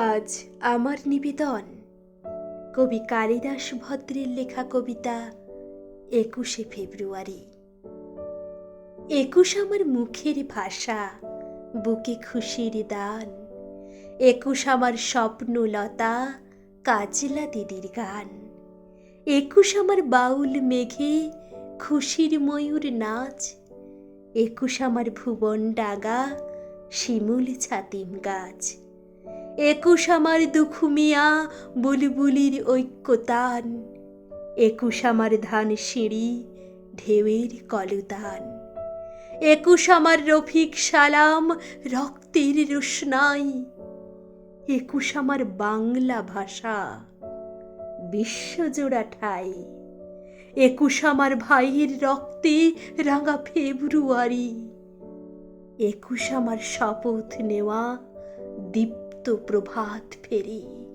আজ আমার নিবেদন। কবি কালিদাস ভদ্রের লেখা কবিতা একুশে ফেব্রুয়ারি। একুশ আমার মুখের ভাষা, বুকে খুশির দান। একুশ আমার স্বপ্নলতা, কাজলা দিদির গান। একুশ আমার বাউল মেঘে খুশির ময়ূর নাচ। একুশ আমার ভুবন ডাগা, শিমুল ছাতিম গাছ। একুশ আমার দুখুমিয়া বুলবুলির ঐক্যতান। একুশ আমার ধান সিঁড়ি, ঢেউয়ের কলতান। একুশ আমার রফিক সালাম, রক্তের রোশনাই। একুশ আমার বাংলা ভাষা, বিশ্বজোড়া ঠাই। একুশ আমার ভাইয়ের রক্তে রাঙা ফেব্রুয়ারি। একুশ আমার শপথ নেওয়া, দীপ্ত প্রভাত ফেরি।